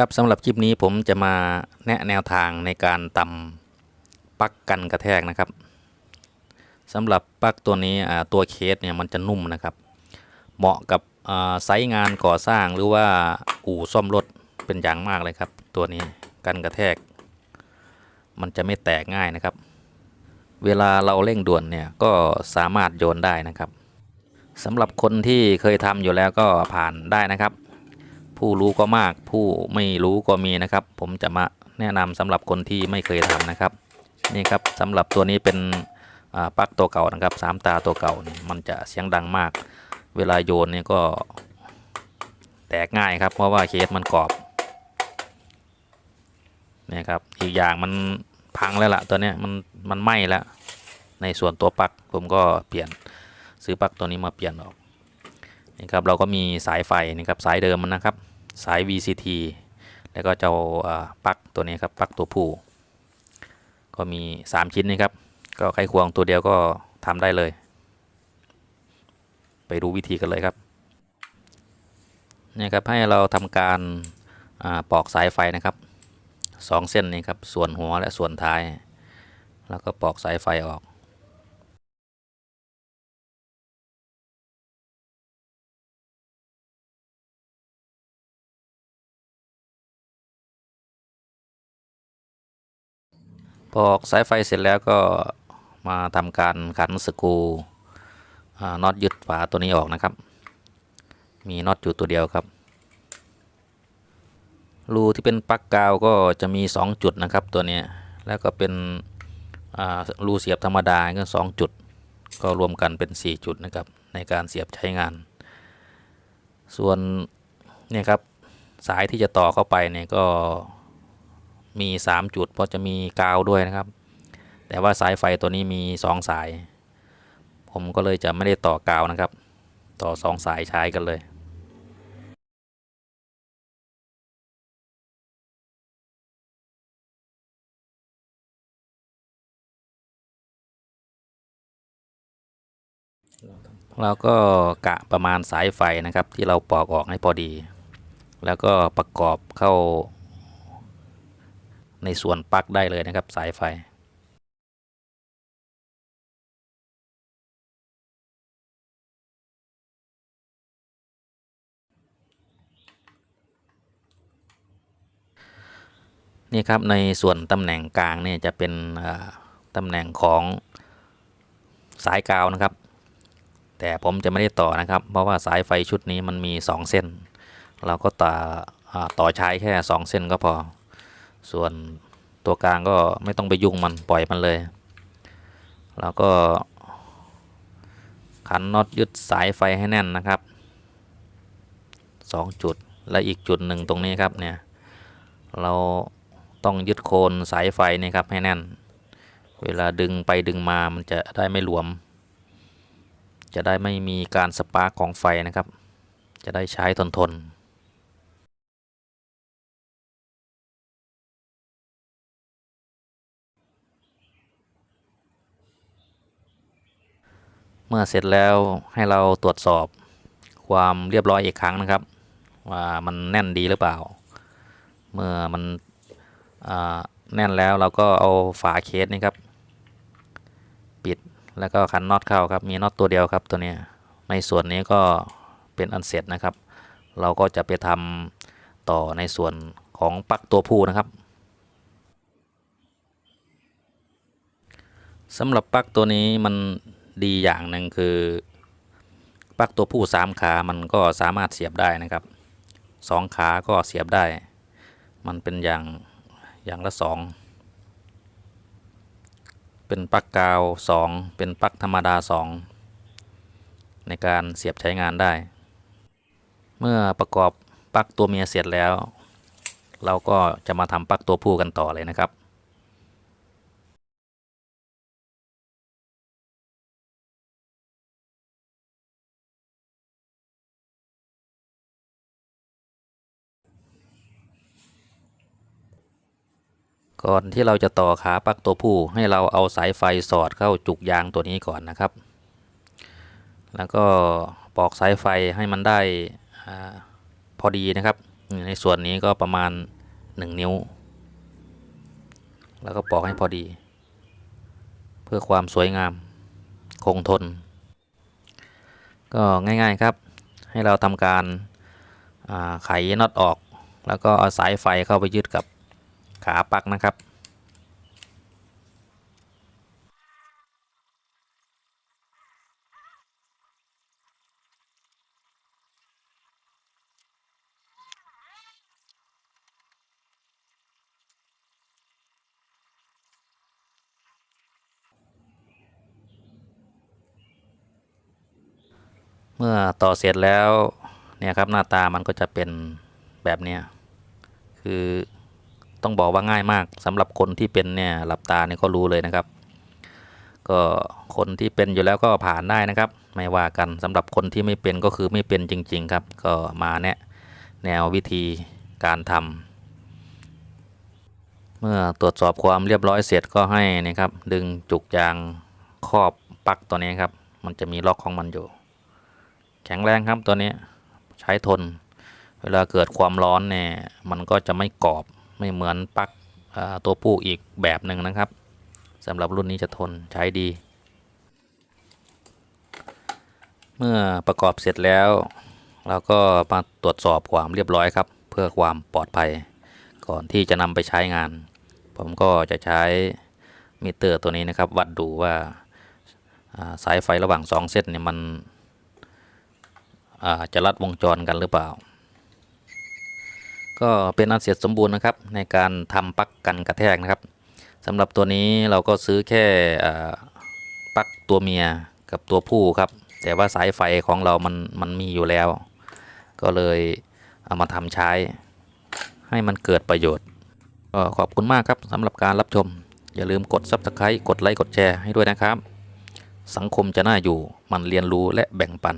ครับสำหรับคลิปนี้ผมจะมาแนะแนวทางในการตำปักกันกระแทกนะครับสำหรับปักตัวนี้ตัวเคสเนี่ยมันจะนุ่มนะครับ เหมาะกับไซต์งานก่อสร้างหรือว่าอู่ซ่อมรถเป็นอย่างมากเลยครับ ตัวนี้กันกระแทก มันจะไม่แตกง่ายนะครับ เวลาเราเร่งด่วนเนี่ยก็สามารถโยนได้นะครับสำหรับคนที่เคยทำอยู่แล้วก็ผ่านได้นะครับ ผู้รู้ก็มาก ผู้ไม่รู้ก็มีนะครับ ผมจะมาแนะนำสำหรับคนที่ไม่เคยทำนะครับ นี่ครับสำหรับตัวนี้เป็นปลั๊กตัวเก่านะครับสามตาตัวเก่ามันจะเสียงดังมาก เวลาโยนเนี่ยก็แตกง่ายครับ เพราะว่าเคสมันกรอบนี่ครับอีกอย่างมันพังแล้วล่ะตัวเนี้ยมันมันไหม้แล้วในส่วนตัวปลั๊กผมก็เปลี่ยนซื้อปลั๊กตัวนี้มาเปลี่ยนออก นี่ครับเราก็มีสายไฟนี่ครับสายเดิมมันนะครับ สาย VCT แล้วก็เจ้าอ่าปลั๊กตัวนี้ครับปลั๊กตัวผู้ก็มี 3 ชิ้นนี่ครับ ก็ไขควงตัวเดียวก็ทำได้เลย ไปดูวิธีกันเลยครับนี่ครับให้เราทำการปอกสายไฟนะครับสองเส้นนี้ครับส่วนหัวและส่วนท้าย แล้วก็ปอกสายไฟออก ปอกสายไฟเสร็จแล้วก็มาทำการขันสกรูน็อตยึดฝาตัวนี้ออกนะครับ มีน็อตอยู่ตัวเดียวครับ รูที่เป็นปลั๊กกาวก็จะมี 2 จุดนะครับตัวนี้แล้วก็เป็นรูเสียบธรรมดาก็2จุด ก็รวมกันเป็น 4 จุดนะครับในการเสียบใช้งาน ส่วนเนี่ยครับสายที่จะต่อเข้าไปเนี่ยก็ มี 3 จุด เพราะจะมีกาวด้วยนะครับ แต่ว่าสายไฟตัวนี้มี 2 สาย ผมก็เลยจะไม่ได้ต่อกาวนะครับ ต่อ 2 สายใช้กันเลยเราก็กะประมาณสายไฟนะครับที่เราปอกออกให้พอดี แล้วก็ประกอบเข้า ในส่วนปลั๊กได้เลยนะครับสายไฟนี่ครับในส่วนตำแหน่งกลางเนี่ยจะเป็นตำแหน่งของสายกาวนะครับ แต่ผมจะไม่ได้ต่อนะครับ เพราะว่าสายไฟชุดนี้มันมี 2 เส้น เราก็ต่อต่อใช้แค่ 2 เส้นก็พอ ส่วนตัวกลางก็ไม่ต้องไปยุ่งมันปล่อยมันเลย แล้วก็ ขันน็อตยึดสายไฟให้แน่นนะครับ 2 จุดและอีกจุดหนึ่งตรงนี้ครับเนี่ยเราต้องยึดโคนสายไฟนี่ครับให้แน่น เวลาดึงไปดึงมามันจะได้ไม่หลวม จะได้ไม่มีการสปาร์กของไฟนะครับ จะได้ใช้ทนทน เมื่อเสร็จแล้วให้เราตรวจสอบความเรียบร้อยอีกครั้งนะครับ ว่ามันแน่นดีหรือเปล่า เมื่อมันแน่นแล้วเราก็เอาฝาเคสนี่ครับ ปิดแล้วก็ขันน็อตเข้าครับมีน็อตตัวเดียวครับตัวนี้ในส่วนนี้ก็เป็นอันเสร็จนะครับ เราก็จะไปทำต่อในส่วนของปลั๊กตัวผู้นะครับสำหรับปลั๊กตัวนี้มัน ดีอย่างหนึ่งคือปลั๊กตัวผู้สามขามันก็สามารถเสียบได้นะครับสองขาก็เสียบได้ มันเป็นอย่างอย่างละสองเป็นปลั๊กกาวสองเป็นปลั๊กธรรมดาสองในการเสียบใช้งานได้ เมื่อประกอบปลั๊กตัวเมียเสร็จแล้ว เราก็จะมาทำปลั๊กตัวผู้กันต่อเลยนะครับ ก่อนที่เราจะต่อขาปลั๊กตัวผู้ ให้เราเอาสายไฟสอดเข้าจุกยางตัวนี้ก่อนนะครับ แล้วก็ปอกสายไฟให้มันได้อพอดีนะครับ ในส่วนนี้ก็ประมาณ 1 นิ้ว แล้วก็ปอกให้พอดี เพื่อความสวยงามคงทน ก็ง่ายๆครับ ให้เราทำการาไขน็อตออก แล้วก็เอาสายไฟเข้าไปยึดกับ ขาปักนะครับ เมื่อต่อเสร็จแล้วเนี่ยครับหน้าตามันก็จะเป็นแบบนี้คือ ต้องบอกว่าง่ายมากสำหรับคนที่เป็นเนี่ยหลับตาเนี่ยก็รู้เลยนะครับ ก็คนที่เป็นอยู่แล้วก็ผ่านได้นะครับ ไม่ว่ากันสำหรับคนที่ไม่เป็นก็คือไม่เป็นจริง ๆ ครับ ก็มาแนะแนววิธีการทำเมื่อตรวจสอบความเรียบร้อยเสร็จก็ให้นะครับ ดึงจุกยางครอบปักตัวนี้ครับ มันจะมีล็อกของมันอยู่ แข็งแรงครับตัวนี้ใช้ทน เวลาเกิดความร้อนเนี่ยมันก็จะไม่กรอบ ไม่เหมือนปลั๊กตัวผู้อีกแบบหนึ่งนะครับสำหรับรุ่นนี้จะทนใช้ดี เมื่อประกอบเสร็จแล้ว เราก็มาตรวจสอบความเรียบร้อยครับ เพื่อความปลอดภัย ก่อนที่จะนำไปใช้งาน ผมก็จะใช้มิเตอร์ตัวนี้นะครับ วัดดูว่าสายไฟระหว่างสองเส้นเนี่ยมันจะรัดวงจรกันหรือเปล่า ก็เป็นอันเสร็จสมบูรณ์นะครับ ในการทำปลั๊กกันกระแทกนะครับสำหรับตัวนี้เราก็ซื้อแค่ปลั๊กตัวเมียกับตัวผู้ครับ แต่ว่าสายไฟของเรามันมันมีอยู่แล้ว ก็เลยเอามาทำใช้ ให้มันเกิดประโยชน์ก็ขอบคุณมากครับสำหรับการรับชม อย่าลืมกด Subscribe กดไลค์กดแชร์ให้ด้วยนะครับ สังคมจะน่าอยู่มันเรียนรู้และแบ่งปัน